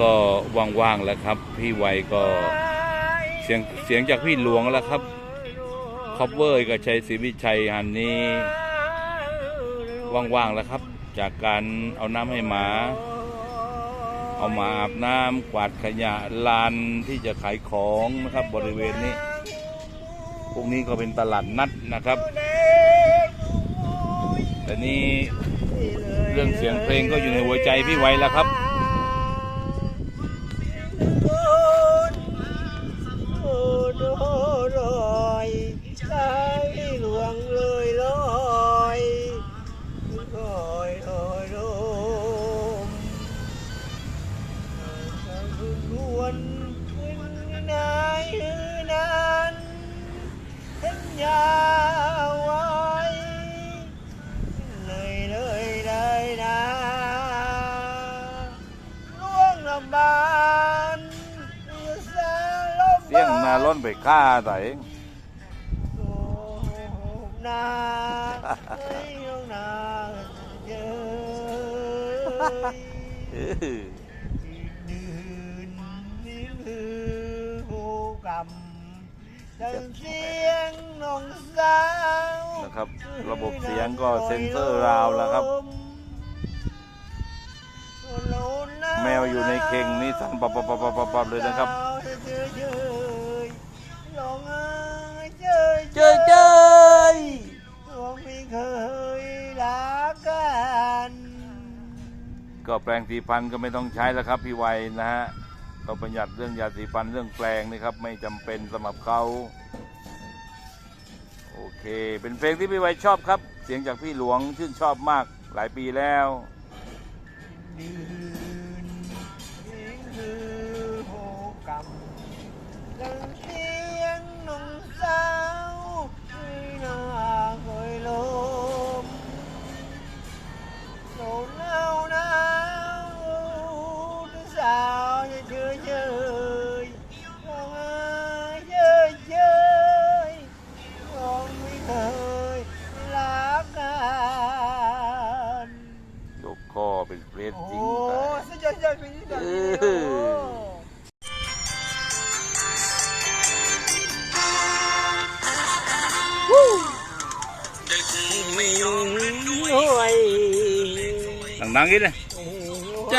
ก็ว่างๆแล้วครับ พี่ไวก็เสียงเสียงจากพี่หลวงแล้วครับคอปเวอร์กับชัยศรีวิชัยหันนี้ว่างๆแล้วครับ จากการเอาน้ำให้หมา เอาหมาอาบน้ำกวาดขยะลานที่จะขายของนะครับ บริเวณนี้พวกนี้ก็เป็นตลาดนัดนะครับแต่นี่เรื่องเสียงเพลงก็อยู่ในหัวใจพี่ไวแล้วครับ ไปฆ่าใส่โอ้นาไม่ยองนาเจอเออดืนนี่คือผู้กำดังเสียงน้องสาวนะครับ ระบบเสียงก็เซ็นเซอร์ราวแล้วครับ แมวอยู่ในเข่งนี่สั่นปับปับปับปับปับปับเลยนะครับ ก็แปลงสีฟันก็ไม่ต้องใช้แล้วครับพี่ไวนะฮะก็ประหยัดเรื่องยาสีฟันเรื่องแปลงนี่ครับไม่จำเป็นสำหรับเขาโอเค เป็นเพลงที่พี่ไวชอบครับ เสียงจากพี่หลวงชื่นชอบมากหลายปีแล้ว นิดเลยใจ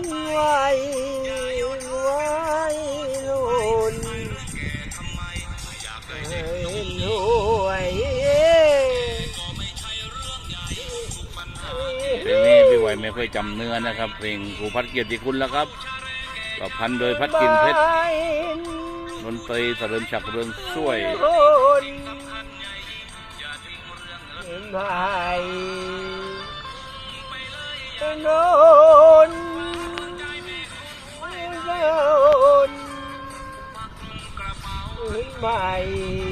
นไว้ไว้ลุนเห็นหวยเพลงนี้พี่ไวไม่ค่อยจำเนื้อนะครับ เพลงครูพัดเกียรติคุณแล้วครับก็พันโดยพัดกินเพชรดนตรีเสริมฉักเรืองช่วย โอนเห็นไผ่โอนนอนเห็นไผ่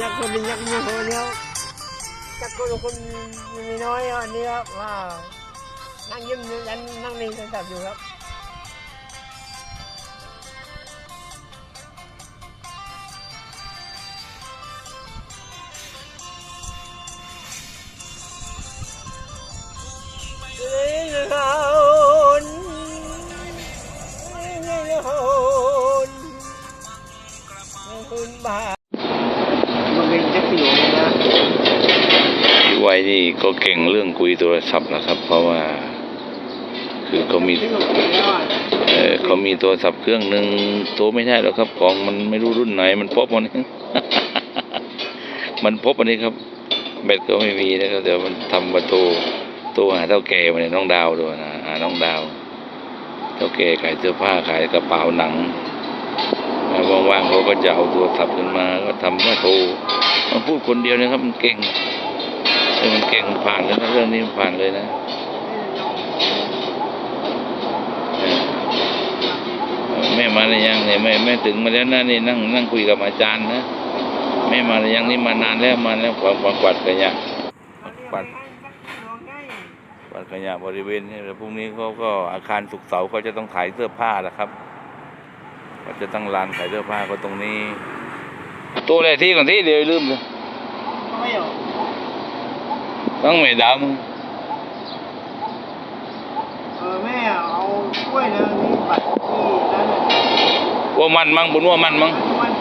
ยักษ์คนมียักษ์มีคนเดียวยักษ์คนคนมีน้อยอันนี้ครับว้าวนั่งยิ้มยันนั่งนิ่งโทรศับอยู่ครับ ก็เก่งเรื่องคุยโทรศัพท์นะครับ เพราะว่า คือเขามีเออเขามีโทรศัพท์เครื่องหนึ่งโทรไม่ได้หรอกครับของมันไม่รู้รุ่นไหน มันพบวันนี้มันพบวันนี้ครับแบตก็ไม่มีนะครับเดี๋ยวมันทำประตูตัวหาเท่าแก่มาเนี่ยน้องดาวด้วยนะหาน้องดาวเท่าแก่ขายเสื้อผ้าขายกระเป๋าหนังวว่างๆเขาก็จะเอาโทรศัพท์ขึ้นมา ก็ทำว่าโทรมันพูดคนเดียวนะครับมันเก่ง เออมันเก่งผ่านแล้วนะเรื่องนี้ผ่านเลยนะแม่มาหรือยังเนี่ยแม่แม่ถึงมาแล้วนะนี่นั่งนั่งคุยกับอาจารย์นะแม่มาหรือยังนี่มานานแล้วมาแล้วกวาดกวาดกวาดขยะกวาดกวาดขยะบริเวณนี้แล้วพรุ่งนี้เขาก็อาคารสุกเสาเขาจะต้องขายเสื้อผ้าแล้วครับเขาจะตั้งร้านขายเสื้อผ้าก็ตรงนี้ตัวอะไรที่ก่อนที่เดี๋ยวลืมเลย ต้องไม่ดเออแม่เอากล้วยนะมีบัตรที่นั่นน่ะำว่ามันมั้งบุญว่ามันมั้งมัน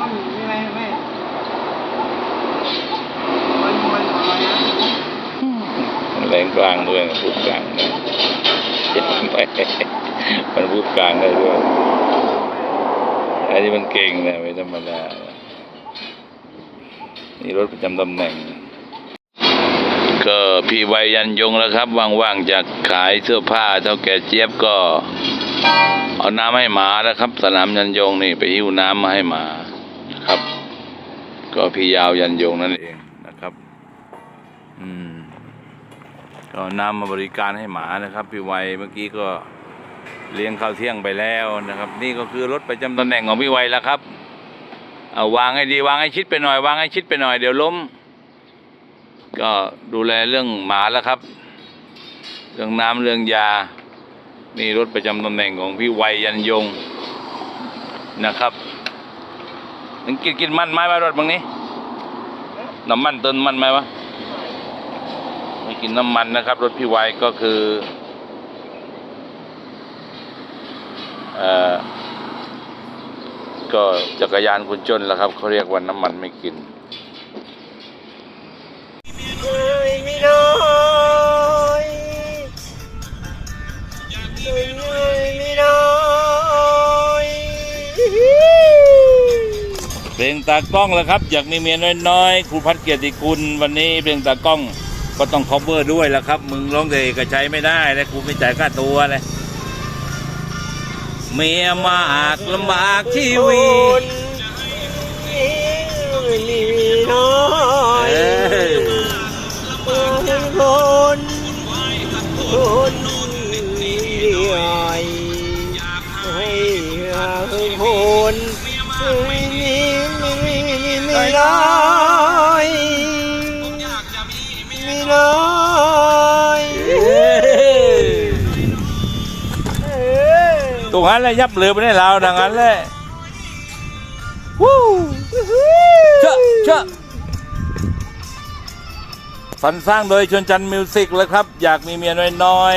มันมีอะไรแม่มันมันอะไรนะแรงกลางด้วยนะพูดกลางนะเจ็บไปมันพูดกลางได้ด้วยอันนี้มันเก่งนะไม่ธรรมดานะ นี่รถประจำตำแหน่ง ก็พี่วัยยันยงแล้วครับว่างๆจากขายเสื้อผ้าเท่าแก่เจี๊ยบก็ เอาน้ำให้หมาแล้วครับ สนามยันยงนี่ไปหิ้วน้ำมาให้หมาครับ ก็พี่ยาวยันยงนั่นเองนะครับ อืมก็นำมาบริการให้หมานะครับ พี่วัยเมื่อกี้ก็เลี้ยงข้าวเที่ยงไปแล้วนะครับ นี่ก็คือรถประจำตำแหน่งของพี่วัยแล้วครับ เอาวางให้ดีวางให้ชิดไปหน่อยวางให้ชิดไปหน่อยเดี๋ยวล้ม ก็ดูแลเรื่องหมาแล้วครับ เรื่องน้ำเรื่องยา นี่รถประจำตำแหน่งของพี่วัยยันยงนะครับมึงกินกินมันไหมวะรถบางนี้น้ำมันเติมมันไหมวะไม่กินน้ำมันนะครับ รถพี่ไวก็คือเอ่อ ก็จักรยานคนจนแล้วครับเขาเรียกว่าน้ำมันไม่กินเพลงตากล้องแล้วครับ อยากมีเมียน้อยๆครูพัฒเกียรติกุลวันนี้เพลงตากล้องก็ต้อง cover ด้วยแล้วครับ มึงร้องแต่เอกชัยไม่ได้แล้วกูไม่จ่ายค่าตัวเลย เมียมากลำบากชีวิตไม่มีน้อยเอ้คนคนเดียวให้คนไม่มีไม่มีไม่น้ งนั้นเลยยับเรือไปได้แล้วดังนั้นเลยวู้เชอะเชอะสรรสร้างโดยชนจันทร์มิวสิกเลยครับ อยากมีเมียน้อย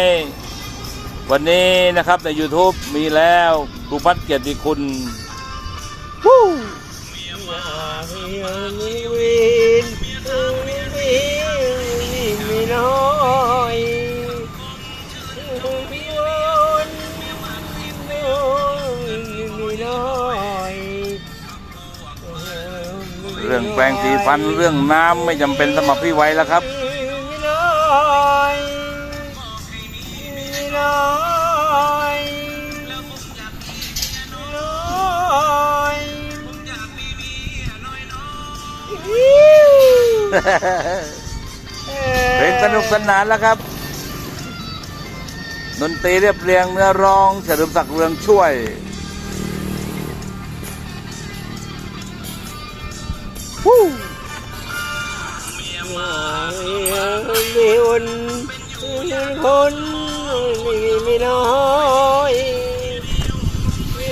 ๆ วันนี้นะครับใน YouTube มีแล้วครูพัฒน์เกียรติคุณวู้มีวินมีวินมีน้อย รื่องแปลงสีฟันเรื่องน้ำไม่จำเป็นสำหรับพี่ไว้แล้วครับมีน้อยมีน้อยน้อยเพลงสนุกสนานแล้วครับดนตรีเรียบเรียงเนื้อร้องเฉลิมศักดิ์เรืองช่วย วู้มีคนมีคนมีไม่น้อยมี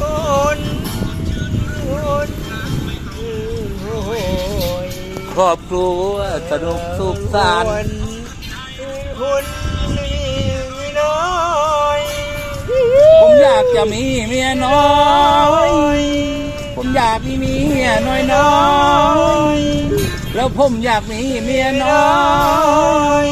คนคนโอ้ยครอบครัวสนุกสุขสันต์คนมีไม่น้อย ผมอยากจะมีเมียน้อย ผมอยากมีเมียน้อยน้อยๆแล้วผมอยากมีเมียน้อย